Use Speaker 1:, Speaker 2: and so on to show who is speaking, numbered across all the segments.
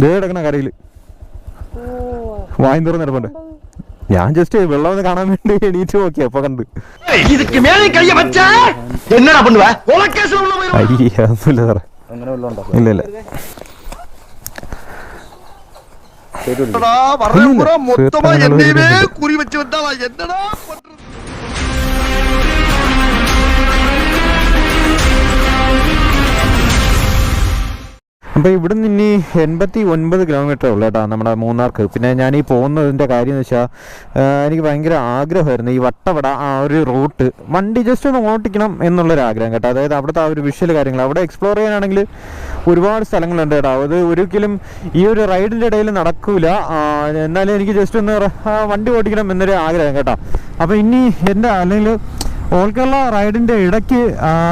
Speaker 1: കിടക്കണ കരയിൽ വായി തുറന്ന് കിടപ്പുണ്ട്. ഞാൻ ജസ്റ്റ് വെള്ളം ഒന്ന് കാണാൻ വേണ്ടി എണീറ്റ് നോക്കിയ അപ്പൊ കണ്ട്. അയ്യൊന്നുമില്ല സാറേ. ഇല്ല ഇല്ല.
Speaker 2: കുറി വെച്ച് വന്നാ എന്നടാ
Speaker 1: അപ്പോൾ ഇവിടെ നിന്ന് ഇനി എൺപത്തി ഒൻപത് കിലോമീറ്റർ ഉള്ളു കേട്ടോ നമ്മുടെ മൂന്നാർക്ക്. പിന്നെ ഞാൻ ഈ പോകുന്നതിന്റെ കാര്യം എന്ന് വെച്ചാൽ എനിക്ക് ഭയങ്കര ആഗ്രഹമായിരുന്നു ഈ വട്ടവട ആ ഒരു റൂട്ട് വണ്ടി ജസ്റ്റ് ഒന്ന് ഓട്ടിക്കണം എന്നുള്ളൊരു ആഗ്രഹം കേട്ടോ. അതായത് അവിടുത്തെ ആ ഒരു വിഷ്വൽ കാര്യങ്ങൾ അവിടെ എക്സ്പ്ലോർ ചെയ്യാനാണെങ്കിൽ ഒരുപാട് സ്ഥലങ്ങളുണ്ട് കേട്ടോ. അത് ഒരിക്കലും ഈ ഒരു റൈഡിന്റെ ഇടയിൽ നടക്കൂല. എന്നാലും എനിക്ക് ജസ്റ്റ് ഒന്ന് വണ്ടി ഓടിക്കണം എന്നൊരു ആഗ്രഹം കേട്ടോ. അപ്പോൾ ഇനി എന്റെ അല്ലെങ്കിൽ ഓൾ കേരള റൈഡിന്റെ ഇടയ്ക്ക്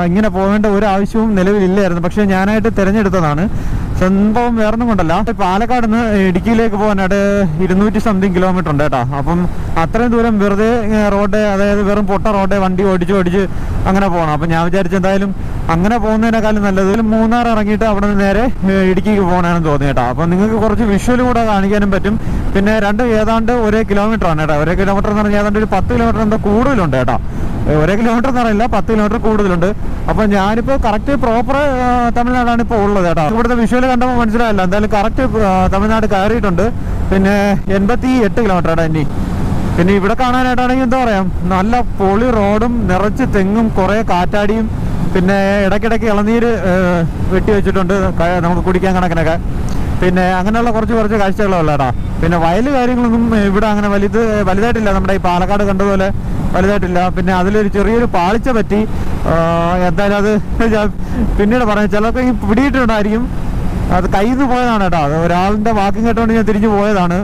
Speaker 1: ഇങ്ങനെ പോകേണ്ട ഒരു ആവശ്യവും നിലവിലില്ലായിരുന്നു പക്ഷേ ഞാനായിട്ട് തിരഞ്ഞെടുത്തതാണ്. സംഭവം വേറൊന്നും കൊണ്ടല്ല. പാലക്കാട് നിന്ന് ഇടുക്കിയിലേക്ക് പോകാനായിട്ട് ഇരുന്നൂറ്റി സംതിങ് കിലോമീറ്റർ ഉണ്ട് കേട്ടോ. അപ്പം അത്രയും ദൂരം വെറുതെ റോഡ് അതായത് വെറും പൊട്ട റോഡ് വണ്ടി ഓടിച്ച് ഓടിച്ച് അങ്ങനെ പോകണം. അപ്പം ഞാൻ വിചാരിച്ചു എന്തായാലും അങ്ങനെ പോകുന്നതിനേക്കാളും നല്ലത് മൂന്നാർ ഇറങ്ങിയിട്ട് അവിടെ നിന്ന് നേരെ ഇടുക്കിക്ക് പോകണമെന്ന് തോന്നി കേട്ടോ. അപ്പം നിങ്ങൾക്ക് കുറച്ച് വിഷ്വൽ കൂടെ കാണിക്കാനും പറ്റും. പിന്നെ രണ്ട് ഏതാണ്ട് ഒരേ കിലോമീറ്റർ ആണ് കേട്ടോ. ഒരേ കിലോമീറ്റർ എന്ന് പറഞ്ഞാൽ ഏതാണ്ട് ഒരു പത്ത് കിലോമീറ്റർ എന്തോ കൂടുതലുണ്ട് കേട്ടോ. ഒരേ കിലോമീറ്റർ എന്ന് പറയില്ല പത്ത് കിലോമീറ്റർ കൂടുതലുണ്ട്. അപ്പൊ ഞാനിപ്പോ കറക്റ്റ് പ്രോപ്പർ തമിഴ്നാടാണ് ഇപ്പോൾ ഉള്ളത് കേട്ടോ. ഇവിടുത്തെ വിഷ്വൽ കണ്ടപ്പോൾ മനസ്സിലായില്ല. എന്തായാലും കറക്റ്റ് തമിഴ്നാട് കയറിയിട്ടുണ്ട്. പിന്നെ എൺപത്തി എട്ട് കിലോമീറ്റർ ഇനി. പിന്നെ ഇവിടെ കാണാനായിട്ടാണെങ്കിൽ എന്താ പറയാ നല്ല പൊളി റോഡും നിറച്ച് തെങ്ങും കുറെ കാറ്റാടിയും പിന്നെ ഇടയ്ക്കിടയ്ക്ക് ഇളനീര് വെട്ടി വെച്ചിട്ടുണ്ട് നമുക്ക് കുടിക്കാൻ കണക്കിനൊക്കെ. പിന്നെ അങ്ങനെയുള്ള കുറച്ച് കുറച്ച് കാഴ്ചകളോ കേട്ടോ പിന്നെ വയൽ കാര്യങ്ങളൊന്നും ഇവിടെ അങ്ങനെ വലുത് വലുതായിട്ടില്ല. നമ്മുടെ ഈ പാലക്കാട് കണ്ടതുപോലെ വലുതായിട്ടില്ല. പിന്നെ അതിലൊരു ചെറിയൊരു പാളിച്ച പറ്റി എന്തായാലും അത് പിന്നീട് പറയാം. ചിലർക്ക് ഈ പിടിയിട്ടുണ്ടായിരിക്കും. അത് കയ്യിൽ നിന്ന് പോയതാണ് കേട്ടോ അത് ഒരാളിന്റെ വാക്കും കേട്ടോണ്ട് ഞാൻ തിരിഞ്ഞു പോയതാണ്.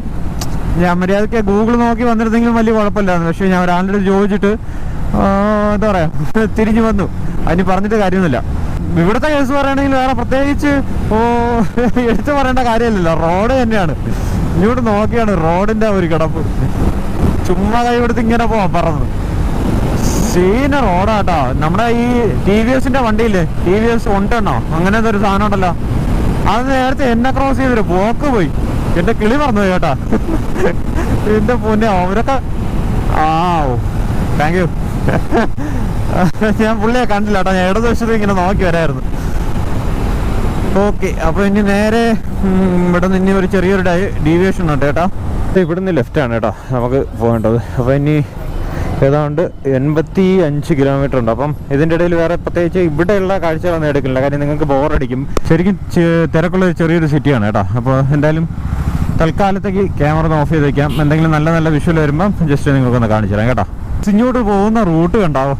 Speaker 1: ഞാൻ മര്യാദയ്ക്ക് ഗൂഗിൾ നോക്കി വന്നിരുന്നെങ്കിലും വലിയ കുഴപ്പമില്ലായിരുന്നു. പക്ഷേ ഞാൻ ഒരാളുടെ ചോദിച്ചിട്ട് എന്താ പറയാ തിരിഞ്ഞു വന്നു. അതിന് പറഞ്ഞിട്ട് കാര്യമൊന്നുമില്ല. ഇവിടുത്തെ കേസ് പറയുകയാണെങ്കിൽ വേറെ പ്രത്യേകിച്ച് ഓ എടുത്തു പറയേണ്ട കാര്യമില്ലല്ലോ. റോഡ് തന്നെയാണ്. ഇങ്ങോട്ട് നോക്കിയാണ് റോഡിന്റെ ഒരു കിടപ്പ്. ചുമ്മാ കൈവെടുത്ത് ഇങ്ങനെ പോവാൻ പറഞ്ഞത് സീന റോഡാട്ടോ. നമ്മുടെ ഈ ടി വി എസിന്റെ വണ്ടിയില്ലേ? ടി വി എസ് ഉണ്ടെണ്ണോ അങ്ങനത്തെ ഒരു സാധനം ഉണ്ടല്ലോ. അത് നേരത്തെ എന്നെ ക്രോസ് ചെയ്തൊരു പോക്ക് പോയി. എന്റെ കിളി പറഞ്ഞു കേട്ടാ. എന്റെ പൊന്നെ അവരൊക്കെ ആ താങ്ക് യു ഞാൻ പുള്ളിയെ കണ്ടില്ല കേട്ടോ. ഞാൻ ഇടതുവശത്ത് ഇങ്ങനെ നോക്കി വരായിരുന്നു. ഓക്കെ അപ്പൊ ഇനി നേരെ ഇവിടെ നിന്ന് ഇനി ഒരു ചെറിയൊരു ഡീവിയേഷൻ ഉണ്ട് കേട്ടോ. ഇവിടുന്ന് ലെഫ്റ്റ് ആണ് കേട്ടോ നമുക്ക് പോകേണ്ടത്. അപ്പൊ ഇനി ഏതാണ്ട് എൺപത്തി അഞ്ച് കിലോമീറ്റർ ഉണ്ട്. അപ്പം ഇതിന്റെ ഇടയിൽ വേറെ പ്രത്യേകിച്ച് ഇവിടെയുള്ള കാഴ്ചകളൊന്നും എടുക്കില്ല കാര്യം നിങ്ങൾക്ക് ബോറടിക്കും ശരിക്കും തിരക്കുള്ള ഒരു ചെറിയൊരു സിറ്റിയാണ് കേട്ടോ. അപ്പോൾ എന്തായാലും തൽക്കാലത്തേക്ക് ക്യാമറ ഒന്ന് ഓഫ് ചെയ്ത് വെക്കാം. എന്തെങ്കിലും നല്ല നല്ല വിഷ്വൽ വരുമ്പം ജസ്റ്റ് നിങ്ങൾക്കൊന്ന് കാണിച്ചു തരാം കേട്ടോ. ഇങ്ങോട്ട് പോകുന്ന റൂട്ട് കണ്ടാവോ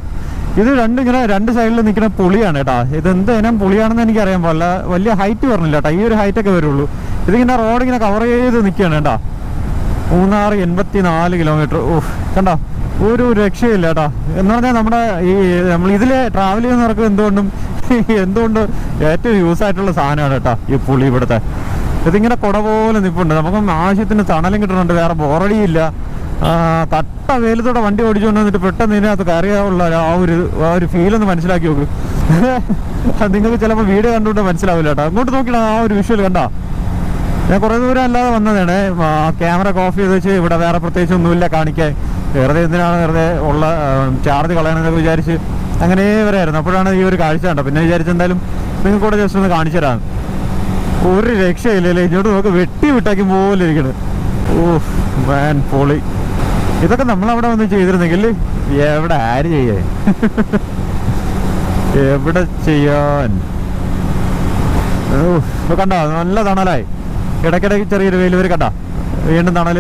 Speaker 1: ഇത് രണ്ട് ഇങ്ങനെ രണ്ട് സൈഡിൽ നിൽക്കുന്ന പുളിയാണ് കേട്ടോ. ഇത് എന്ത് ഇനം പുളിയാണെന്ന് എനിക്ക് അറിയാൻ പാടില്ല വലിയ ഹൈറ്റ് പറഞ്ഞില്ല കേട്ടോ. ഈ ഒരു ഹൈറ്റ് ഒക്കെ വരുള്ളൂ. ഇതിങ്ങനെ റോഡ് ഇങ്ങനെ കവർ ചെയ്ത് നിൽക്കുകയാണ് കേട്ടോ. മൂന്നാർ എൺപത്തി നാല് കിലോമീറ്റർ ഓഹ് കണ്ടോ? ഒരു രക്ഷയില്ല കേട്ടോ. എന്ന് പറഞ്ഞാൽ നമ്മുടെ ഈ നമ്മൾ ഇതിലെ ട്രാവൽ ചെയ്യുന്നവർക്ക് എന്തുകൊണ്ടും എന്തുകൊണ്ട് ഏറ്റവും യൂസ് ആയിട്ടുള്ള സാധനമാണ് കേട്ടോ ഈ പുളി ഇവിടുത്തെ. ഇതിങ്ങനെ കുട പോലെ നിൽപ്പുണ്ട് നമുക്ക് ആവശ്യത്തിന് തണലും കിട്ടുന്നുണ്ട്. വേറെ ബോറടിയില്ല കട്ട വെയിലത്തോടെ വണ്ടി ഓടിച്ചുകൊണ്ട് പെട്ടെന്ന് ഇതിനകത്ത് കയറിയാവുള്ള ആ ഒരു ആ ഒരു ഫീൽ ഒന്ന് മനസ്സിലാക്കി നോക്ക്. നിങ്ങൾക്ക് ചിലപ്പോൾ വീഡിയോ കണ്ടുകൊണ്ട് മനസ്സിലാവില്ല കേട്ടോ. അങ്ങോട്ട് നോക്കിയാൽ ആ ഒരു വിഷ്വൽ കണ്ടോ. ഞാൻ കുറേ ദൂരം അല്ലാതെ വന്നതാണ്. ക്യാമറ ഓഫ് ചെയ്ത് വെച്ച് ഇവിടെ വേറെ പ്രത്യേകിച്ച് ഒന്നുമില്ല കാണിക്കാൻ. വെറുതെ എന്തിനാണ് വെറുതെ ഉള്ള ചാർജ് കളയണമെന്നൊക്കെ വിചാരിച്ച് അങ്ങനെ വരായിരുന്നു അപ്പോഴാണ് ഈ ഒരു കാഴ്ച കണ്ടത്. പിന്നെ വിചാരിച്ചെന്തായാലും നിങ്ങൾക്ക് കൂടെ ജസ്റ്റ് ഒന്ന് കാണിച്ചു തരാം. ഒരു രക്ഷയില്ലല്ലേ? ഇങ്ങോട്ട് നോക്ക് വെട്ടി വിട്ടാക്കി പോലെ ഇരിക്കണ്. ഓ മാൻ പൊളി. ഇതൊക്കെ നമ്മൾ അവിടെ വന്ന് ചെയ്തിരുന്നെങ്കിൽ എവിടെ ആര് ചെയ്യേ? എവിടെ ചെയ്യാൻ? ഓ, കണ്ടോ? നല്ല തണലായി. ഇടയ്ക്കിടയ്ക്ക് ചെറിയൊരു വെയിൽ വരെ കണ്ട വീണ്ടും തണൽ.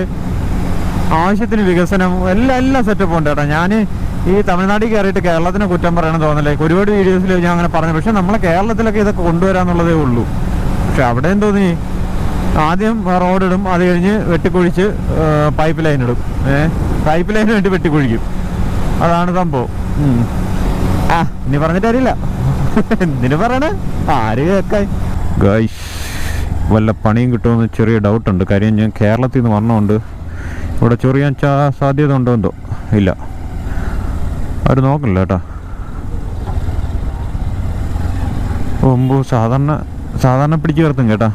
Speaker 1: ആവശ്യത്തിന് വികസനം എല്ലാം എല്ലാം സെറ്റപ്പ് ഉണ്ട് കേട്ടോ. ഞാൻ ഈ തമിഴ്നാട്ടിൽ കയറിയിട്ട് കേരളത്തിന് കുറ്റം പറയണമെന്ന് തോന്നലേ. ഒരുപാട് വീഡിയോസിൽ ഞാൻ അങ്ങനെ പറഞ്ഞു. പക്ഷെ നമ്മളെ കേരളത്തിലൊക്കെ ഇതൊക്കെ കൊണ്ടുവരാന്നുള്ളതേ ഉള്ളൂ. പക്ഷെ അവിടെ തോന്നി ആദ്യം റോഡ് ഇടും അത് കഴിഞ്ഞ് വെട്ടിക്കുഴിച്ച് പൈപ്പ് ലൈൻ ഇടും. ഏഹ് പൈപ്പ് ലൈൻ വേണ്ടി വെട്ടിക്കുഴിക്കും. അതാണ് സംഭവം. ആ ഇനി പറഞ്ഞിട്ട് അറിയില്ല എന്തിനു പറയണേ? ആര് കേക്കായി ഗൈസ് വല്ല പണിയും കിട്ടുമെന്ന് ചെറിയ ഡൗട്ടുണ്ട് കാര്യം ഞാൻ കേരളത്തിൽ നിന്ന് വന്നതുകൊണ്ട് ഇവിടെ ചൊറിയാൻ ചാ സാധ്യത ഉണ്ടോ എന്തോ? ഇല്ല. അവർ നോക്കില്ല കേട്ടോ. ഒമ്പോ സാധാരണ സാധാരണ പിടിച്ചു നിർത്തും കേട്ടാ.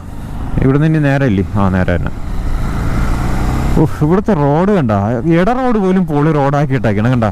Speaker 1: ഇവിടുന്ന് ഇനി നേരെ ഇല്ലേ? ആ നേരെ തന്നെ. ഓഹ് ഇവിടുത്തെ റോഡ് കണ്ട ഇട റോഡ് പോലും പൊളി റോഡാക്കി ഇട്ടേക്കണം കണ്ട.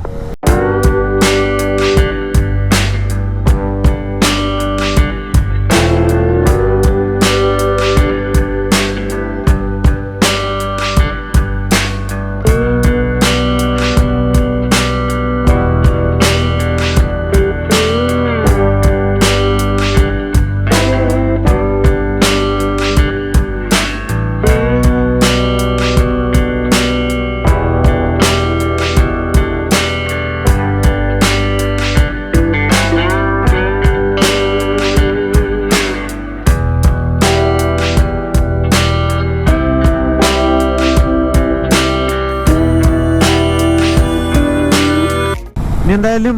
Speaker 1: എന്തായാലും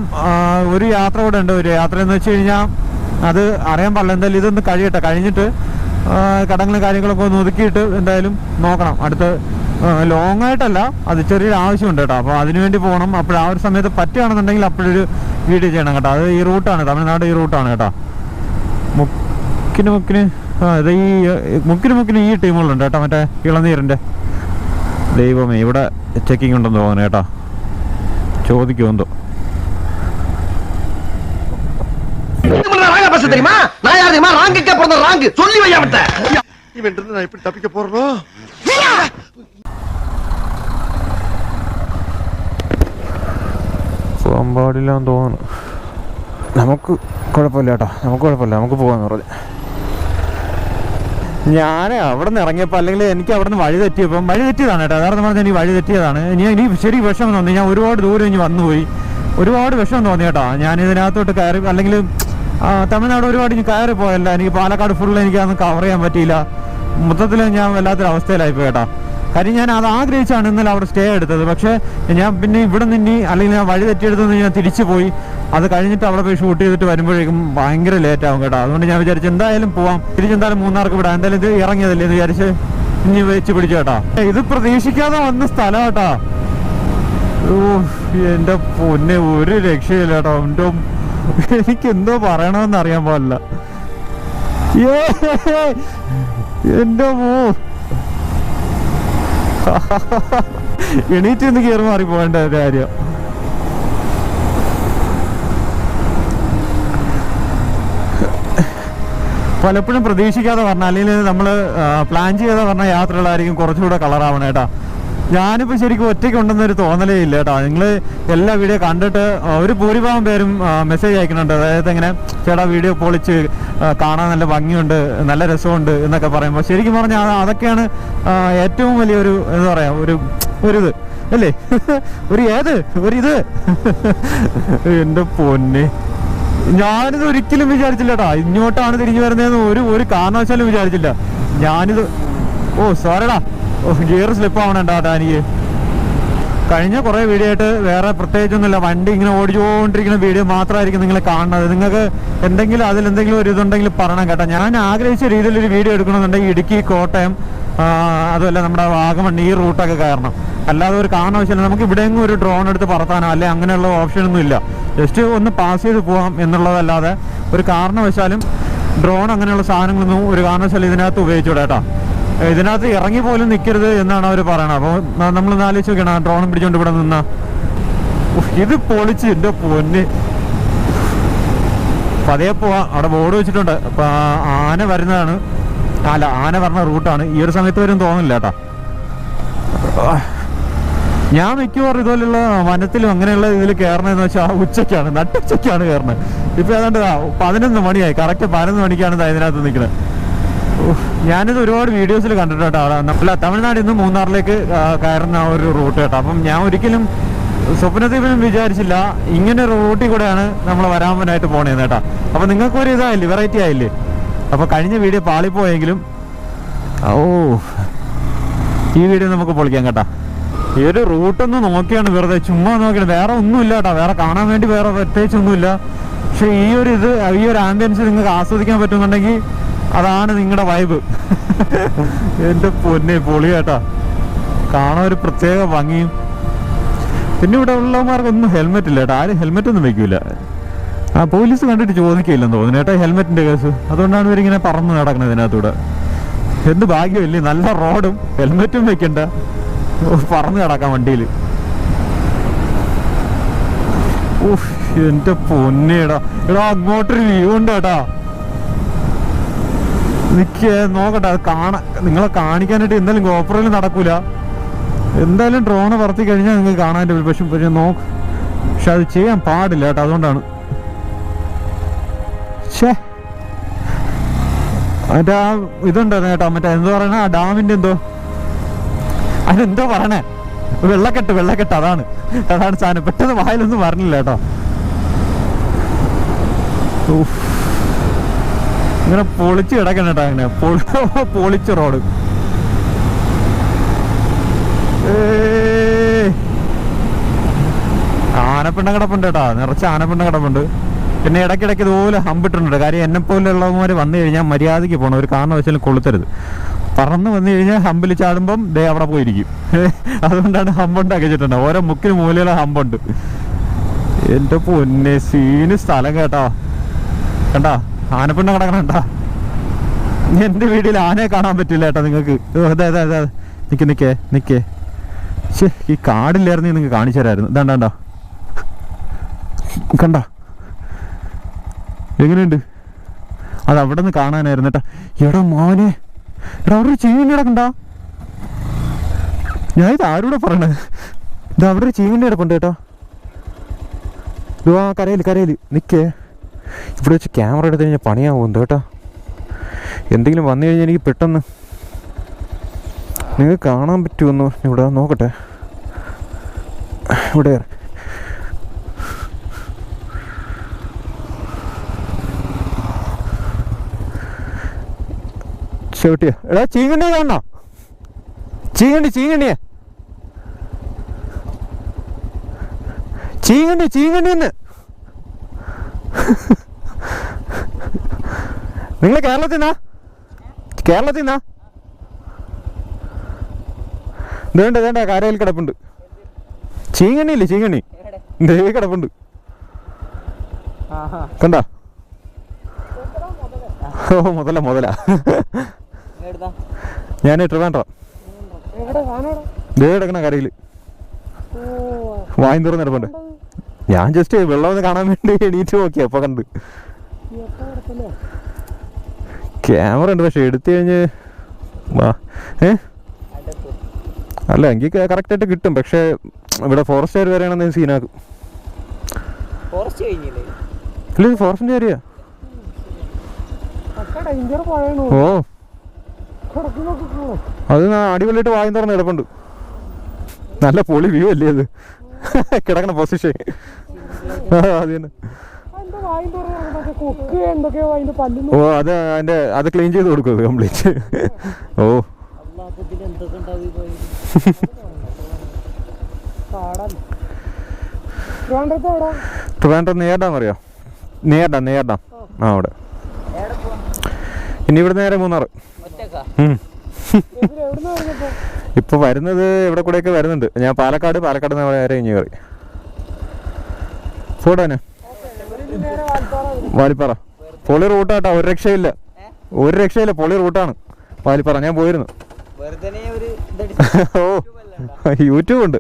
Speaker 1: ഒരു യാത്ര കൂടെ ഉണ്ട്. ഒരു യാത്ര എന്ന് വെച്ച് കഴിഞ്ഞാൽ അത് അറിയാൻ പാടില്ല. എന്തായാലും ഇതൊന്ന് കഴിയട്ടെ. കഴിഞ്ഞിട്ട് കടങ്ങളും കാര്യങ്ങളൊക്കെ ഒന്ന് ഒതുക്കിയിട്ട് എന്തായാലും നോക്കണം. അടുത്ത് ലോങ് ആയിട്ടല്ല അത് ചെറിയൊരു ആവശ്യമുണ്ട് കേട്ടോ. അപ്പോൾ അതിനുവേണ്ടി പോകണം. അപ്പോൾ ആ ഒരു സമയത്ത് പറ്റുകയാണെന്നുണ്ടെങ്കിൽ അപ്പോഴൊരു വീഡിയോ ചെയ്യണം കേട്ടോ. അത് ഈ റൂട്ടാണ്. തമിഴ്നാട് ഈ റൂട്ടാണ് കേട്ടോ. മുക്കിന് മുക്കിന് ഇത് ഈ മുക്കിന് മുക്കിന് ഈ ടീമുകളുണ്ട് കേട്ടോ. മറ്റേ ഇളനീരിന്റെ. ദൈവമേ ഇവിടെ ചെക്കിംഗ് ഉണ്ടെന്ന് തോന്നുന്നു കേട്ടോ. ചോദിക്കുമെന്തോ.
Speaker 2: ராங்க பஸ் தெரியுமா நான் யார் தெரியுமா ராங்குக்கே பிறந்த ராங்கு சொல்லி வையா விட்ட
Speaker 3: இவன் இருந்து நான் எப்படி தப்பிக்க போறனோ
Speaker 1: പോകാൻ പാടില്ലാന്ന് തോന്നുന്നു നമുക്ക് കുഴപ്പമില്ല കേട്ടോ നമുക്ക് കുഴപ്പമില്ല നമുക്ക് പോകാന്ന് പറഞ്ഞു ഞാൻ അവിടെ നിന്ന് ഇറങ്ങിയപ്പോൾ അല്ലെങ്കിൽ എനിക്ക് അവിടെ നിന്ന് വഴി തെറ്റിയപ്പം വഴി തെറ്റിയതാണ് കേട്ടോ അതായത് പറഞ്ഞാൽ എനിക്ക് വഴി തെറ്റിയതാണ് ഇനി ഇനി ശരി വിഷമം തോന്നി ഞാൻ ഒരുപാട് ദൂരം ഇനി വന്നുപോയി ഒരുപാട് വിഷമം തോന്നി കേട്ടോ ഞാൻ ഇതിനകത്തോട്ട് കയറി അല്ലെങ്കിൽ ആ, തമിഴ്നാട് ഒരുപാട് ഇനി കയറി പോയല്ല. എനിക്ക് പാലക്കാട് ഫുൾ എനിക്ക് അതൊന്നും കവർ ചെയ്യാൻ പറ്റിയില്ല. മൊത്തത്തിൽ ഞാൻ വല്ലാത്തൊരു അവസ്ഥയിലായി കേട്ടോ. കാര്യം ഞാൻ അത് ആഗ്രഹിച്ചാണ് ഇന്നലെ അവിടെ സ്റ്റേ എടുത്തത്. പക്ഷേ ഞാൻ പിന്നെ ഇവിടെ നിന്ന് അല്ലെങ്കിൽ ഞാൻ വഴി തെറ്റിയെടുത്തെന്ന് ഞാൻ തിരിച്ചു പോയി. അത് കഴിഞ്ഞിട്ട് അവിടെ പോയി ഷൂട്ട് ചെയ്തിട്ട് വരുമ്പോഴേക്കും ഭയങ്കര ലേറ്റ് ആവും കേട്ടോ. അതുകൊണ്ട് ഞാൻ വിചാരിച്ചു എന്തായാലും പോവാം. തിരിച്ചെന്തായാലും മൂന്നാർക്ക് വിടാം. എന്തായാലും ഇത് ഇറങ്ങിയതല്ലേ എന്ന് വിചാരിച്ച് ഇനി വെച്ച് പിടിച്ചു കേട്ടോ. ഇത് പ്രതീക്ഷിക്കാതെ വന്ന സ്ഥലം കേട്ടോ. ഓ എന്റെ പൊന്നെ ഒരു രക്ഷയില്ല കേട്ടോ. എന്റെ എനിക്ക് എന്തോ പറയണമെന്ന് അറിയാൻ പാടില്ല. എന്റെ മോ. എണീറ്റ് നിന്ന് കയറി മാറി പോകേണ്ട കാര്യം. പലപ്പോഴും പ്രതീക്ഷിക്കാതെ പറഞ്ഞ അല്ലെങ്കിൽ നമ്മൾ പ്ലാൻ ചെയ്യാതെ പറഞ്ഞ യാത്രകളായിരിക്കും കുറച്ചുകൂടെ കളറാവണം കേട്ടാ ഞാനിപ്പോൾ ശരിക്കും ഒറ്റയ്ക്ക് ഉണ്ടെന്നൊരു തോന്നലേ ഇല്ല കേട്ടോ. നിങ്ങൾ എല്ലാ വീഡിയോ കണ്ടിട്ട് ഒരു ഭൂരിഭാഗം പേരും മെസ്സേജ് അയക്കുന്നുണ്ട്. അതായത് എങ്ങനെ ചേട്ടാ വീഡിയോ പൊളിച്ച് കാണാൻ നല്ല ഭംഗിയുണ്ട് നല്ല രസമുണ്ട് എന്നൊക്കെ പറയുമ്പോൾ ശരിക്കും പറഞ്ഞാൽ അത് അതൊക്കെയാണ് ഏറ്റവും വലിയൊരു എന്താ പറയുക ഒരു ഇത്. അല്ലേ? ഒരു ഏത്? ഒരു ഒരിത് എന്റെ പൊന്നെ. ഞാനിത് ഒരിക്കലും വിചാരിച്ചില്ല കേട്ടോ. ഇങ്ങോട്ടാണ് തിരിഞ്ഞു വരുന്നതെന്ന് ഒരു ഒരു കാരണവശാലും വിചാരിച്ചില്ല. ഞാനിത് ഓ സോറിടാ ഗിയർ സ്ലിപ്പ് ആവണണ്ടാ എനിക്ക് കഴിഞ്ഞ കുറേ വീഡിയോ ആയിട്ട് വേറെ പ്രത്യേകിച്ചൊന്നുമില്ല. വണ്ടി ഇങ്ങനെ ഓടിച്ചുകൊണ്ടിരിക്കുന്ന വീഡിയോ മാത്രമായിരിക്കും നിങ്ങൾ കാണുന്നത്. നിങ്ങൾക്ക് എന്തെങ്കിലും അതിൽ എന്തെങ്കിലും ഒരു ഇതുണ്ടെങ്കിൽ പറയണം കേട്ടോ. ഞാൻ ആഗ്രഹിച്ച രീതിയിൽ ഒരു വീഡിയോ എടുക്കണമെന്നുണ്ടെങ്കിൽ ഇടുക്കി കോട്ടയം അതുമല്ല നമ്മുടെ വാഗമൺ ഈ റൂട്ടൊക്കെ കയറണം. അല്ലാതെ ഒരു കാരണവശാലും നമുക്ക് ഇവിടെയെങ്കിലും ഒരു ഡ്രോൺ എടുത്ത് പറത്താനോ അല്ലെ അങ്ങനെയുള്ള ഓപ്ഷനൊന്നും ഇല്ല. ജസ്റ്റ് ഒന്ന് പാസ് ചെയ്ത് പോകാം എന്നുള്ളതല്ലാതെ ഒരു കാരണവശാലും ഡ്രോൺ അങ്ങനെയുള്ള സാധനങ്ങളൊന്നും ഒരു കാരണവശാലും ഇതിനകത്ത് ഉപയോഗിച്ചൂടെ കേട്ടോ. ഇതിനകത്ത് ഇറങ്ങി പോലും നിൽക്കരുത് എന്നാണ് അവർ പറയണത്. അപ്പോൾ നമ്മൾ ആലോചിച്ച് നോക്കണം ഡ്രോണും പിടിച്ചോണ്ട് ഇവിടെ നിന്ന. ഇത് പൊളിച്ച് എന്റെ പൊന്ന്. പതയെ പോവാ അവിടെ ബോർഡ് വെച്ചിട്ടുണ്ട്. അപ്പൊ ആന വരുന്നതാണ്. അല്ല ആന വരുന്ന റൂട്ടാണ് ഈ ഒരു സമയത്ത് വരും തോന്നില്ല കേട്ടോ. ഞാൻ മിക്കവാറും ഇതുപോലുള്ള വനത്തിലും അങ്ങനെയുള്ള ഇതിൽ കയറണമെന്ന് വെച്ചാൽ ഉച്ചയ്ക്കാണ് നട്ടുച്ചയ്ക്കാണ് കയറണത്. ഇപ്പൊ ഏതാണ്ട് പതിനൊന്ന് മണിയായി. കറക്റ്റ് പതിനൊന്ന് മണിക്കാണ് ഇതിനകത്ത് നിൽക്കുന്നത് ഞാനിത് ഒരുപാട് വീഡിയോസിൽ കണ്ടിട്ടാണ് അവിടെ നമ്മളെ തമിഴ്നാട് നിന്ന് മൂന്നാറിലേക്ക് കയറുന്ന ഒരു റൂട്ട് കേട്ടോ. അപ്പം ഞാൻ ഒരിക്കലും സ്വപ്നത്തിൽ പോലും വിചാരിച്ചില്ല. ഇങ്ങനെ ഒരു റൂട്ടിൽ കൂടെയാണ് നമ്മൾ വരാമനായിട്ട് പോണേന്ന് കേട്ടോ. അപ്പൊ നിങ്ങൾക്ക് ഒരു ഇതായില്ലേ? വെറൈറ്റി ആയില്ലേ? അപ്പൊ കഴിഞ്ഞ വീഡിയോ പാളിപ്പോയെങ്കിലും ഓ ഈ വീഡിയോ നമുക്ക് പൊളിക്കാം കേട്ടോ. ഈ ഒരു റൂട്ടൊന്ന് നോക്കിയാണ് വെറുതെ ചുമ്മാ നോക്കിയാണ്. വേറെ ഒന്നുമില്ല കേട്ടോ. വേറെ കാണാൻ വേണ്ടി വേറെ പ്രത്യേകിച്ചൊന്നുമില്ല. പക്ഷെ ഈ ഒരു ഇത് ഈ ഒരു ആംബിയൻസ് നിങ്ങൾക്ക് ആസ്വദിക്കാൻ പറ്റുന്നുണ്ടെങ്കിൽ അതാണ് നിങ്ങളുടെ വൈബ് എന്റെ പൊന്നെ പൊളി കേട്ടാ കാണാൻ ഒരു പ്രത്യേക ഭംഗിയും. പിന്നെ ഇവിടെ ഉള്ളവന്മാർക്കൊന്നും ഹെൽമെറ്റ് ഇല്ല കേട്ടോ ആരും ഹെൽമെറ്റ് ഒന്നും വെക്കൂല. ആ പോലീസ് കണ്ടിട്ട് ചോദിക്കില്ലെന്ന് തോന്നുന്നു. കേട്ടോ ഹെൽമെറ്റിന്റെ കേസ്? അതുകൊണ്ടാണ് ഇവരിങ്ങനെ പറന്ന് നടക്കുന്നത് ഇതിനകത്തൂടെ. എന്ത് ഭാഗ്യമില്ലേ? നല്ല റോഡും ഹെൽമെറ്റും വെക്കണ്ട. പറന്ന് കിടക്കാം വണ്ടിയിൽ ഉഫ്, എന്റെ പൊന്നേടാ. എടാ അങ്ങോട്ടൊരു വ്യൂ ഉണ്ട് കേട്ടാ നിക്ക് നോക്കട്ടെ അത് കാണാൻ നിങ്ങളെ കാണിക്കാനായിട്ട് എന്തായാലും ഗോപ്രയിൽ നടക്കൂല. എന്തായാലും ഡ്രോണ് പറത്തി കഴിഞ്ഞാൽ നിങ്ങൾക്ക് കാണാനായിട്ട് പറ്റും. പക്ഷെ പക്ഷെ നോക്ക് പക്ഷെ അത് ചെയ്യാൻ പാടില്ല കേട്ടോ അതുകൊണ്ടാണ്. ഛേ. മറ്റേ ആ ഇതുണ്ടായിരുന്നു കേട്ടോ മറ്റേ എന്തോ പറയണ? ആ ഡാമിന്റെ എന്തോ അതിനെന്തോ പറയണേ? വെള്ളക്കെട്ട് വെള്ളക്കെട്ട് അതാണ്. അതാണ് സാധനം. പെട്ടെന്ന് വായിലൊന്നും പറഞ്ഞില്ല കേട്ടോ. ഇങ്ങനെ പൊളിച്ച് കിടക്കണം കേട്ടോ അങ്ങനെ പൊളി- പൊളിച്ച റോഡ്. ആനപ്പിണ്ട കിടപ്പുണ്ട് കേട്ടോ നിറച്ച് ആനപ്പിണ്ട കിടപ്പുണ്ട്. പിന്നെ ഇടയ്ക്കിടയ്ക്ക് ഇതുപോലെ ഹമ്പിട്ടുണ്ട് കാര്യം എന്നെ പോലുള്ളവന്മാർ വന്നു കഴിഞ്ഞാൽ മര്യാദയ്ക്ക് പോകണം ഒരു കാരണവശാലും കൊളുത്തരുത്. പറന്ന് വന്നു കഴിഞ്ഞാൽ ഹമ്പിൽ ചാടുമ്പം ദേ അവിടെ പോയിരിക്കും. അതുകൊണ്ടാണ് ഹമ്പുണ്ടാക്കി അകച്ചിട്ടുണ്ട് ഓരോ മുക്കിന് മൂലയിലെ ഹമ്പുണ്ട്. എന്റെ പൊന്നെ സീന് സ്ഥലം കേട്ടോ. കണ്ടാ? ആനപ്പിണ്ട കിടക്കണണ്ടാ? എന്റെ വീട്ടിൽ ആനയെ കാണാൻ പറ്റില്ല കേട്ടോ നിങ്ങൾക്ക്. നിക്ക് നിക്കേ നിക്കേ. ശ്ശേ, ഈ കാടില്ലായിരുന്നു നിങ്ങൾക്ക് കാണിച്ചു തരായിരുന്നു. ഇതാണ്ടാ കണ്ട? എങ്ങനെയുണ്ട്? അത് അവിടെ നിന്ന് കാണാനായിരുന്നു കേട്ടാ. എടാ മോനെ. എടാ അവിടെ ചീവിന്റെ കിടക്കണ്ട? ഞാൻ ഇത് ആരോടെ പറയണേ? ഇത് അവിടെ ഒരു ചീവിന്റെ കിടപ്പുണ്ട് കേട്ടോ. ആ കരയിൽ കരയിൽ. നിക്കേ. ഇവിടെ വെച്ച് ക്യാമറ എടുത്ത് കഴിഞ്ഞാൽ പണിയാവും കേട്ടോ. എന്തെങ്കിലും വന്നു കഴിഞ്ഞാൽ എനിക്ക് പെട്ടെന്ന് നിങ്ങൾക്ക് കാണാൻ പറ്റുമെന്ന് ഇവിടെ നോക്കട്ടെ. ഇവിടെ ചവിട്ടിയ. എടാ ചീങ്ങണ്ടി കാണണോ? ചീങ്കണ്ണി ചീങ്കണ്ണിയെ ചീങ്കണ്ണി ചീങ്കണ്ണി എന്ന് നിങ്ങൾ കേരളത്തിൽ നിന്നാ കേരളത്തിൽ നിന്നാ വേണ്ട വേണ്ട കരയിൽ കിടപ്പുണ്ട്. ചീങ്ങണ്ണി ഇല്ലേ ചീങ്ങണ്ണി? ദേവി കിടപ്പുണ്ട്. കണ്ട? ഓ മുതല മുതല. ഞാൻ ട്രിവാൻഡ്രം. ദേവി കിടക്കണ കരയിൽ വായും തുറന്ന് കിടപ്പുണ്ട് ഞാൻ ജസ്റ്റ് വെള്ളം ഒന്ന് കാണാൻ വേണ്ടി എണീറ്റ് നോക്കി അപ്പൊ കണ്ട്. ക്യാമറ ഉണ്ട് പക്ഷെ എടുത്തു കഴിഞ്ഞ് വാ. ഏ? അല്ല എനിക്ക് കറക്റ്റ് ആയിട്ട് കിട്ടും പക്ഷെ ഇവിടെ ഫോറസ്റ്റുകാർ വരെയാണെന്ന് സീനാക്കും
Speaker 4: ഫോറസ്റ്റ് കഴിഞ്ഞില്ലേ?
Speaker 1: ഇല്ല ഫോറസ്റ്റിന്റെ ഏരിയ ഓ. അത് അടിപൊളിയായിട്ട് വായും തുറന്ന് കിടപ്പുണ്ട്. നല്ല പൊളി വ്യൂ അല്ലേ അത് കിടക്കണ പൊസിഷൻ അത് തന്നെ. ഓ അത് അതിന്റെ അത് ക്ലീൻ ചെയ്ത് കൊടുക്കും കംപ്ലീറ്റ് ഓ.
Speaker 5: ട്രിവാൻഡ്രത്ത്
Speaker 1: നേടാൻ അറിയോ? നേടാം നേടാം ആ അവിടെ. ഇനി ഇവിടെ നേരെ മൂന്നാറ്. ഇപ്പൊ വരുന്നത് ഇവിടെ കൂടെയൊക്കെ വരുന്നുണ്ട്. ഞാൻ പാലക്കാട് പാലക്കാട് നിന്ന് നേരെ ഇഞ്ഞി കയറി.
Speaker 5: ഫോട്ടോ
Speaker 1: വാലിപ്പാറ. പൊളി റൂട്ടാട്ടോ ഒരു രക്ഷയില്ല. ഒരു രക്ഷയില്ല. പൊളി റൂട്ടാണ്. വാലിപ്പാറ. ഞാൻ പോയിരുന്നു. ഓ യൂട്യൂബ് ഉണ്ട്.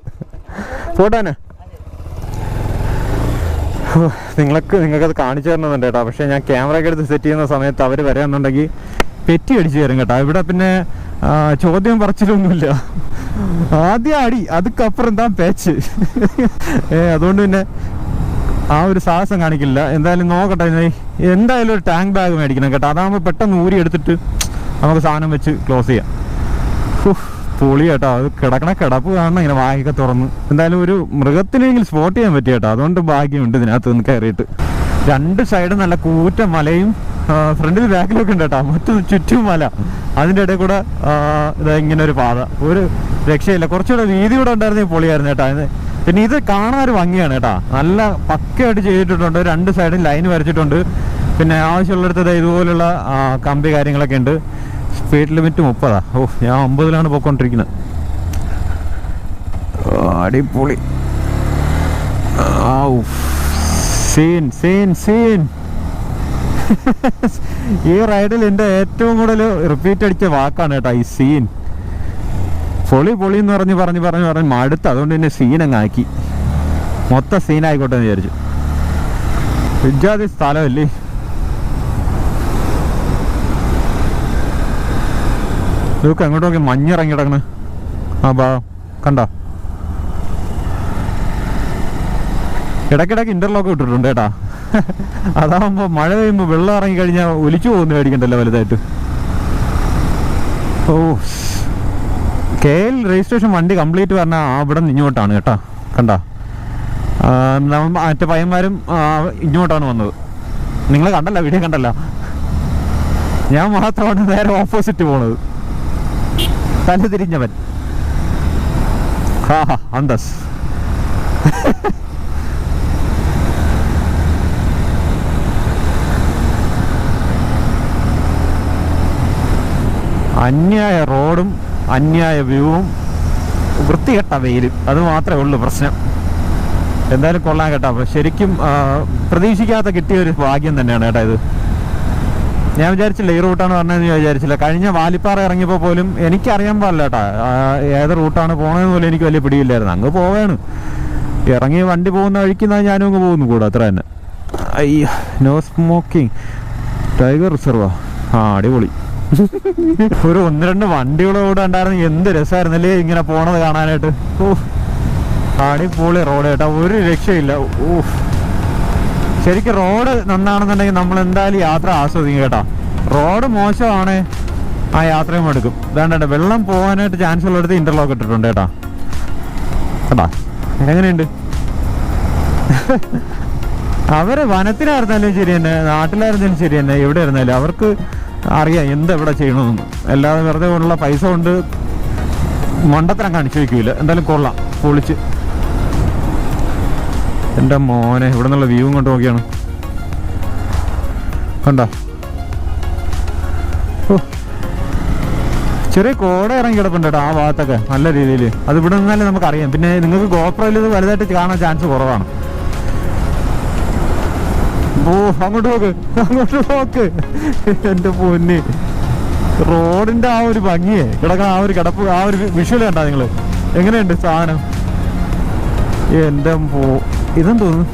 Speaker 1: ഫോട്ടോനെ നിങ്ങൾക്ക് നിങ്ങൾക്കത് കാണിച്ചു തരണമെന്നുണ്ട് കേട്ടോ. പക്ഷേ ഞാൻ ക്യാമറ ഒക്കെ എടുത്ത് സെറ്റ് ചെയ്യുന്ന സമയത്ത് അവർ വരാമെന്നുണ്ടെങ്കിൽ പെറ്റി അടിച്ചു തരും കേട്ടോ. ഇവിടെ പിന്നെ ചോദ്യം പറച്ചിലൊന്നുമില്ല. ആദ്യം അടി അതുക്കപ്പുറം എന്താ പേച്ച്. ഏ അതുകൊണ്ട് പിന്നെ ആ ഒരു സാഹസം കാണിക്കില്ല. എന്തായാലും നോക്കട്ടെ എന്തായാലും ഒരു ടാങ്ക് ബാഗ് മേടിക്കണം കേട്ടോ. അതാകുമ്പോൾ പെട്ടെന്ന് ഊരി എടുത്തിട്ട് നമുക്ക് സാധനം വെച്ച് ക്ലോസ് ചെയ്യാം. പൊളി കേട്ടോ. അത് കിടക്കണ കിടപ്പ് കാണണം. ഇങ്ങനെ വായൊക്കെ തുറന്ന്. എന്തായാലും ഒരു മൃഗത്തിനെങ്കിൽ സ്പോട്ട് ചെയ്യാൻ പറ്റി കേട്ടോ. അതുകൊണ്ട് ഭാഗ്യമുണ്ട് ഇതിനകത്ത് നിന്ന് കയറിയിട്ട്. രണ്ട് സൈഡും നല്ല കൂറ്റ മലയും ഫ്രണ്ടിൽ ബാക്കിലൊക്കെ ഉണ്ട് കേട്ടോ. മറ്റു ചുറ്റും മല. അതിന്റെ ഇടയിൽ കൂടെ ഇങ്ങനെ ഒരു പാത. ഒരു രക്ഷയില്ല. കുറച്ചുകൂടെ വീതി കൂടെ ഉണ്ടായിരുന്നെങ്കിൽ പൊളിയായിരുന്നു കേട്ടോ. പിന്നെ ഇത് കാണാൻ ഒരു ഭംഗിയാണ് കേട്ടോ. നല്ല പക്കയായിട്ട് ചെയ്തിട്ടുണ്ട്. രണ്ട് സൈഡും ലൈൻ വരച്ചിട്ടുണ്ട്. പിന്നെ ആവശ്യമുള്ളിടത്ത് ഇതുപോലുള്ള കമ്പി കാര്യങ്ങളൊക്കെ ഉണ്ട്. Speed limit മുപ്പതാ. ഓ ഞാൻ ഒമ്പതിലാണ് പോയിക്കൊണ്ടിരിക്കുന്നത്. അടിപൊളി. Scene scene scene. ഈ റൈഡിൽ എന്റെ ഏറ്റവും കൂടുതൽ റിപ്പീറ്റ് അടിച്ച വാക്കാണ് കേട്ടോ ഈ സീൻ പൊളി പൊളി എന്ന് പറഞ്ഞ് പറഞ്ഞ് പറഞ്ഞ് പറഞ്ഞ് മടുത്ത് അതുകൊണ്ട് തന്നെ ആക്കി. സീൻ സീനായിക്കോട്ടെ എന്ന് വിചാരിച്ചു. വിജാതി സ്ഥലമല്ലേ? ഇതൊക്കെ അങ്ങോട്ട് നോക്കി മഞ്ഞിറങ്ങി കിടക്കണ്. ആ ബാ കണ്ട? ഇടയ്ക്കിടയ്ക്ക് ഇന്റർലോക്ക് ഇട്ടിട്ടുണ്ട് കേട്ടാ. അതാവുമ്പോ മഴ പെയ്യുമ്പോൾ വെള്ളം ഇറങ്ങി കഴിഞ്ഞാൽ ഒലിച്ചു പോകുന്ന മേടിക്കണ്ടല്ലോ വലുതായിട്ട്. ഓ കെ എൽ രജിസ്ട്രേഷൻ വണ്ടി കംപ്ലീറ്റ് പറഞ്ഞാൽ അവിടെ നിന്ന് ഇങ്ങോട്ടാണ് കേട്ടാ കണ്ട. മറ്റേ പയ്യന്മാരും ഇങ്ങോട്ടാണ് വന്നത്. നിങ്ങൾ കണ്ടല്ല വീഡിയോ കണ്ടല്ല. ഞാൻ മാത്രമാണ് നേരെ ഓപ്പോസിറ്റ് പോണത്. തല തിരിഞ്ഞവൻ. ഹാ അന്തസ്. അന്യായ റോഡും അന്യായ വ്യൂവും വൃത്തികെട്ട വെയിലും അത് മാത്രമേ ഉള്ളൂ പ്രശ്നം. എന്തായാലും കൊള്ളാൻ കേട്ടോ. അപ്പം ശരിക്കും പ്രതീക്ഷിക്കാത്ത കിട്ടിയ ഒരു ഭാഗ്യം തന്നെയാണ് കേട്ടോ ഇത്. ഞാൻ വിചാരിച്ചില്ല ഈ റൂട്ടാണ് പറഞ്ഞതെന്ന് ഞാൻ വിചാരിച്ചില്ല. കഴിഞ്ഞ വാലിപ്പാറ ഇറങ്ങിയപ്പോൾ പോലും എനിക്കറിയാൻ പാടില്ല കേട്ടോ. ഏത് റൂട്ടാണ് പോണതെന്ന് പോലും എനിക്ക് വലിയ പിടിയില്ലായിരുന്നു. അങ്ങ് പോവാണ്. ഇറങ്ങി വണ്ടി പോകുന്ന വഴിക്ക് എന്നാ ഞാനും അങ്ങ് പോകുന്നു കൂടെ. അത്ര തന്നെ. അയ്യോ നോ സ്മോക്കിംഗ്. ടൈഗർ റിസർവാ? ആ അടിപൊളി. ഒരു ഒന്ന് രണ്ട് വണ്ടികളോട് ഉണ്ടായിരുന്നു. എന്ത് രസമായിരുന്നല്ലേ ഇങ്ങനെ പോണത് കാണാനായിട്ട്. ഓ അടിപൊളി റോഡ് കേട്ടോ ഒരു രക്ഷയില്ല. ഓ ശരിക്കും റോഡ് നന്നാണെന്നുണ്ടെങ്കിൽ നമ്മൾ എന്തായാലും യാത്ര ആസ്വദിക്കും കേട്ടോ. റോഡ് മോശമാണ്. ആ യാത്രയും എടുക്കും. വേണ്ട വെള്ളം പോകാനായിട്ട് ചാൻസ് ഉള്ളിടത്ത് ഇന്റർലോക്ക് ഇട്ടിട്ടുണ്ട് കേട്ടോ. കേട്ടാ? എങ്ങനെയുണ്ട്? അവർ വനത്തിലായിരുന്നാലും ശരി തന്നെ. നാട്ടിലായിരുന്നാലും ശരി തന്നെ. എവിടെ ആയിരുന്നാലും അവർക്ക് അറിയാം എന്ത് എവിടെ ചെയ്യണമെന്ന്. അല്ലാതെ വെറുതെ ഉള്ള പൈസ കൊണ്ട് മണ്ടത്തരം കാണിച്ചു വയ്ക്കില്ല എന്തായാലും കൊള്ളാം. പൊളിച്ച്. എന്റെ മോനെ ഇവിടെ നിന്നുള്ള വ്യൂ കൊണ്ട് നോക്കിയാണ്. കണ്ടോ? ചെറിയ കോട ഇറങ്ങി കിടപ്പുണ്ട് ആ ഭാഗത്തൊക്കെ നല്ല രീതിയിൽ അത് ഇവിടെ നിന്നാലേ നമുക്കറിയാം. പിന്നെ നിങ്ങൾക്ക് ഗോപ്രോയിൽ ഇത് വലുതായിട്ട് കാണാൻ ചാൻസ് കുറവാണ്. ഓ അങ്ങോട്ട് നോക്ക് അങ്ങോട്ട് നോക്ക് എന്റെ പൊന്ന്. റോഡിന്റെ ആ ഒരു ഭംഗിയെ. കിടക്കണം ആ ഒരു കിടപ്പ് ആ ഒരു വിഷ്വൽ കണ്ടാ നിങ്ങൾ. എങ്ങനെയുണ്ട് സാധനം? എന്റെ പോ ഇതെന്ന് തോന്നുന്നു?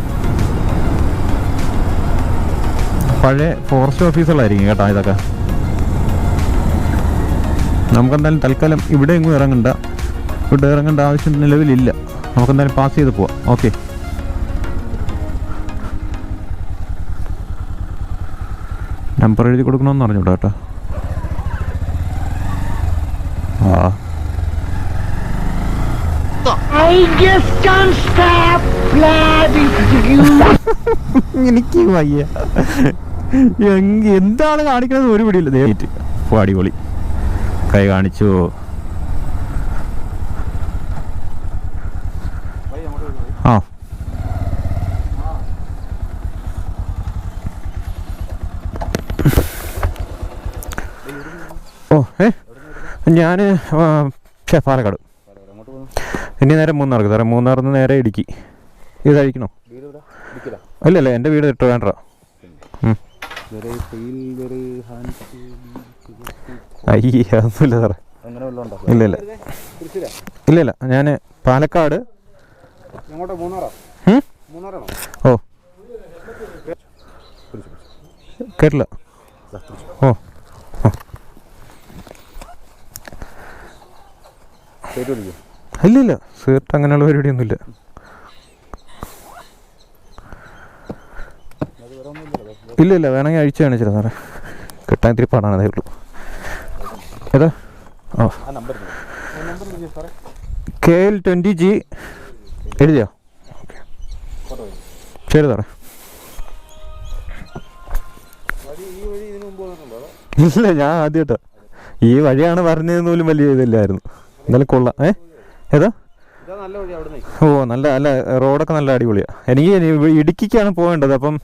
Speaker 1: പഴയ ഫോറസ്റ്റ് ഓഫീസുകളായിരിക്കും കേട്ടോ ഇതൊക്കെ. നമുക്കെന്തായാലും തൽക്കാലം ഇവിടെ എങ്ങും ഇറങ്ങണ്ട. ഇവിടെ ഇറങ്ങേണ്ട ആവശ്യം നിലവിലില്ല. നമുക്കെന്തായാലും പാസ് ചെയ്ത് പോവാം. ഓക്കെ നമ്പർ എഴുതി കൊടുക്കണമെന്ന് പറഞ്ഞൂടാ കേട്ടോ. ആ. എനിക്ക് വയ്യ. എന്താണ് കാണിക്കുന്നത് ഒരു പിടിയില്ല. അടിപൊളി. കൈ കാണിച്ചു ആ ഓ ഏ? ഞാൻ പാലക്കാട്. ഇനി നേരെ മൂന്നാർക്ക്. സാറേ മൂന്നാറിൽ നിന്ന് നേരെ ഇടുക്കി. ഇത് കഴിക്കണോ അല്ല അല്ല എന്റെ വീട് ഇട്ട് വേണ്ട അയ്യേ അതൊന്നുമില്ല സാറേ. ഇല്ല ഇല്ല ഇല്ല ഇല്ല ഞാൻ പാലക്കാട്? ഓ. കേട്ടില്ല. ഓ. ഇല്ല ഇല്ല സീർട്ട് അങ്ങനെയുള്ള പരിപാടിയൊന്നുമില്ല. ഇല്ല ഇല്ല വേണമെങ്കിൽ അഴിച്ചു കാണിച്ചില്ല സാറേ. കിട്ടാൻ ഇത്തിരി പാടാണ് അതേ ഉള്ളൂ. ഏതാ? ഓ കെ എൽ ട്വന്റി ജി. എഴുതിയോ? ഓക്കെ. ശരി സാറേ. ഇല്ല ഞാൻ ആദ്യമായിട്ടോ. ഈ വഴിയാണ് പറഞ്ഞതെന്ന് പോലും വലിയ ഇതില്ലായിരുന്നു. എന്നാലും കൊള്ളാം. ഏ? ഏതാ? ഓ നല്ല നല്ല റോഡൊക്കെ നല്ല അടിപൊളിയാണ് എനിക്ക് ഇടുക്കിക്കാണ് പോകേണ്ടത് അപ്പം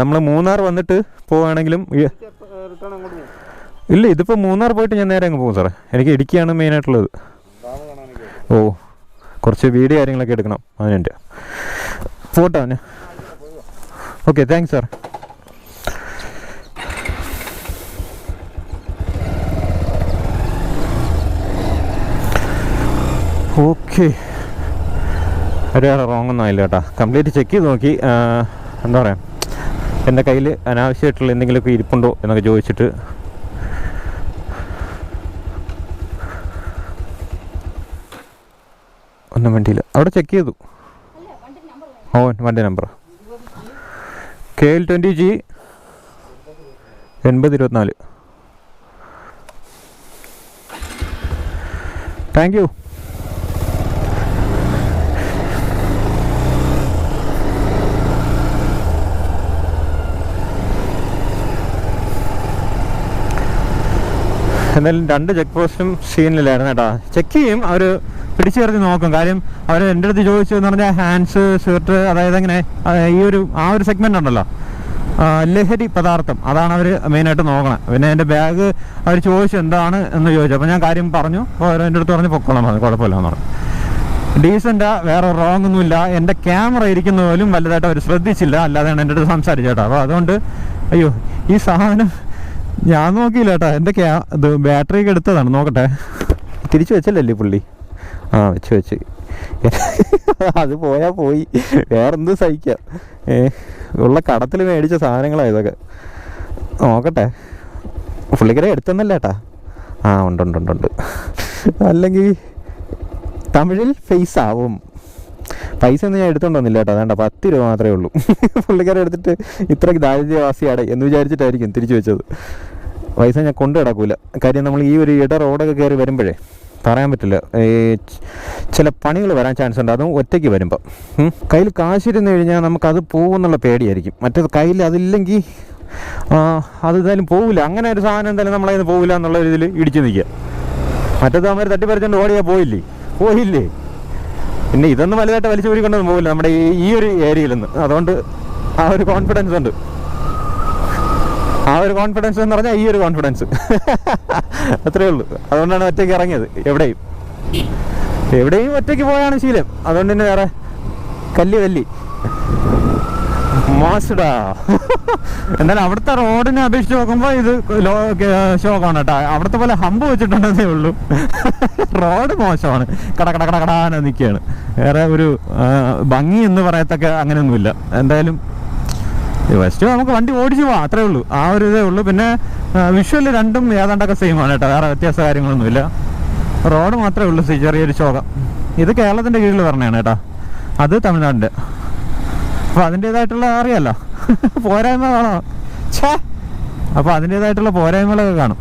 Speaker 1: നമ്മൾ മൂന്നാർ വന്നിട്ട് പോവുകയാണെങ്കിലും ഇല്ല ഇതിപ്പോൾ മൂന്നാർ പോയിട്ട് ഞാൻ നേരെ അങ്ങ് പോകും സാറേ. എനിക്ക് ഇടുക്കിയാണ് മെയിനായിട്ടുള്ളത് ഓ കുറച്ച് വീഡിയോ കാര്യങ്ങളൊക്കെ എടുക്കണം. അതിനുണ്ട് ഫോട്ടോ അവന് ഓക്കെ താങ്ക്സ് സാർ ഓക്കെ ഒരു റോങ് ഒന്നും ആയില്ല കേട്ടോ. കംപ്ലീറ്റ് ചെക്ക് ചെയ്ത് നോക്കി. എന്താ പറയുക എന്റെ കയ്യിൽ അനാവശ്യമായിട്ടുള്ള എന്തെങ്കിലുമൊക്കെ ഇരിപ്പുണ്ടോ എന്നൊക്കെ ചോദിച്ചിട്ട്. ഒന്നും വേണ്ടിയില്ല അവിടെ ചെക്ക് ചെയ്തു. ഓ വണ്ടി number K L twenty G എൺപത് ഇരുപത്തിനാല് താങ്ക് യു എന്തായാലും രണ്ട് ചെക്ക് പോസ്റ്റും സീനിലായിരുന്നു കേട്ടോ. ചെക്ക് ചെയ്യും അവർ പിടിച്ചു കയറി നോക്കും. കാര്യം അവർ എന്റെ അടുത്ത് ചോദിച്ചു എന്ന് പറഞ്ഞാൽ ഹാൻഡ്സ് ഷർട്ട് അതായത് അങ്ങനെ ഈ ഒരു ആ ഒരു സെഗ്മെന്റ് ഉണ്ടല്ലോ. ലഹരി പദാർത്ഥം. അതാണ് അവർ മെയിനായിട്ട് നോക്കണം. പിന്നെ എന്റെ ബാഗ് അവർ ചോദിച്ചു എന്താണ് എന്ന് ചോദിച്ചു. അപ്പോൾ ഞാൻ കാര്യം പറഞ്ഞു. അപ്പോൾ അവർ എന്റെ അടുത്ത് പറഞ്ഞ് പൊക്കോളാം പറഞ്ഞു. കുഴപ്പമില്ല എന്ന് പറഞ്ഞു ഡീസന്റാ വേറെ റോങ് ഒന്നുമില്ല എന്റെ ക്യാമറ ഇരിക്കുന്ന പോലും വലുതായിട്ട് അവർ ശ്രദ്ധിച്ചില്ല. അല്ലാതെയാണ് എന്റെ അടുത്ത് സംസാരിച്ചേട്ടോ അപ്പോൾ അതുകൊണ്ട് അയ്യോ ഈ സാധനം ഞാൻ നോക്കിയില്ല കേട്ടോ എന്റെ ക്യാ ഇത് ബാറ്ററി ഒക്കെ എടുത്തതാണ്. നോക്കട്ടെ. തിരിച്ചു വെച്ചല്ലേ പുള്ളി? ആ വെച്ച് വെച്ച്. അത് പോയാൽ പോയി. വേറെന്ത് സഹിക്കാം. ഏ ഉള്ള കടത്തിൽ മേടിച്ച സാധനങ്ങളാണ് ഇതൊക്കെ. നോക്കട്ടെ. പുള്ളിക്കരെ എടുത്തെന്നല്ല ഏട്ടാ ആ ഉണ്ട് ഉണ്ട് ഉണ്ട് ഉണ്ട്. അല്ലെങ്കിൽ തമിഴിൽ ഫേസ് ആവും. പൈസ ഒന്നും ഞാൻ എടുത്തോണ്ട് വന്നില്ല കേട്ടോ. അതാണ്ട പത്ത് രൂപ മാത്രമേ ഉള്ളൂ. പുള്ളിക്കാരെ എടുത്തിട്ട് ഇത്രയ്ക്ക് ദാരിദ്ര്യവാസിയാണ് എന്ന് വിചാരിച്ചിട്ടായിരിക്കും തിരിച്ചു വെച്ചത്. പൈസ ഞാൻ കൊണ്ടു കിടക്കൂല കാര്യം നമ്മൾ ഈ ഒരു ഇട റോഡൊക്കെ കയറി വരുമ്പോഴേ പറയാൻ പറ്റില്ല. ഈ ചില പണികൾ വരാൻ ചാൻസ് ഉണ്ട്. അതും ഒറ്റയ്ക്ക് വരുമ്പോൾ. കയ്യിൽ കാശിരുന്ന് കഴിഞ്ഞാൽ നമുക്കത് പോകുമെന്നുള്ള പേടിയായിരിക്കും. മറ്റേത് കയ്യിൽ അതില്ലെങ്കിൽ അത് എന്തായാലും പോകില്ല അങ്ങനെ ഒരു സാധനം എന്തായാലും നമ്മളതിന് പോകില്ല എന്നുള്ള ഇതിൽ ഇടിച്ചു നിൽക്കുക. മറ്റേത് അവർ തട്ടിപ്പറിച്ചുകൊണ്ട് ഓടിയാൽ പോയില്ലേ? പോയില്ലേ? പിന്നെ ഇതൊന്നും വലുതായിട്ട് വലിച്ചു പിടിക്കൊണ്ടൊന്നും പോകില്ല നമ്മുടെ ഈ ഒരു ഏരിയയിൽ നിന്ന്. അതുകൊണ്ട് ആ ഒരു കോൺഫിഡൻസ് ഉണ്ട്. ആ ഒരു കോൺഫിഡൻസ് എന്ന് പറഞ്ഞാൽ ഈ ഒരു കോൺഫിഡൻസ് അത്രേ ഉള്ളൂ. അതുകൊണ്ടാണ് ഒറ്റയ്ക്ക് ഇറങ്ങിയത്. എവിടെയും. എവിടെയും ഒറ്റയ്ക്ക് പോയാണ് ശീലം. അതുകൊണ്ട് തന്നെ വേറെ കല്ലി കല്ലി. മാസ്ഡാ എന്നാലും അവിടുത്തെ റോഡിനെ അപേക്ഷിച്ച് നോക്കുമ്പോൾ ഇത് ശോകമാണ് കേട്ടോ. അവിടുത്തെ പോലെ ഹമ്പ് വെച്ചിട്ടുണ്ടെന്നേ ഉള്ളൂ. റോഡ് മോശമാണ്. കട കട കട കടാന നിൽക്കുകയാണ് വേറെ ഒരു ഭംഗി എന്ന് പറയത്തക്ക അങ്ങനെയൊന്നുമില്ല. എന്തായാലും ഫസ്റ്റ് നമുക്ക് വണ്ടി ഓടിച്ചു പോവാം. അത്രേ ഉള്ളൂ. ആ ഒരു ഇതേ ഉള്ളൂ. പിന്നെ വിഷ്വൽ രണ്ടും ഏതാണ്ടൊക്കെ സെയിം ആണ് കേട്ടോ. വേറെ വ്യത്യാസ കാര്യങ്ങളൊന്നുമില്ല. റോഡ് മാത്രമേ ഉള്ളൂ. ചെറിയൊരു ശോകം. ഇത് കേരളത്തിന്റെ കീഴിൽ പറഞ്ഞതാണ് കേട്ടോ. അത് തമിഴ്നാടിന്റെ അപ്പോൾ അതിന്റേതായിട്ടുള്ള അറിയാലോ. പോരായ്മ കാണാം ഛേ. അപ്പോൾ അതിന്റേതായിട്ടുള്ള പോരായ്മകളൊക്കെ കാണും.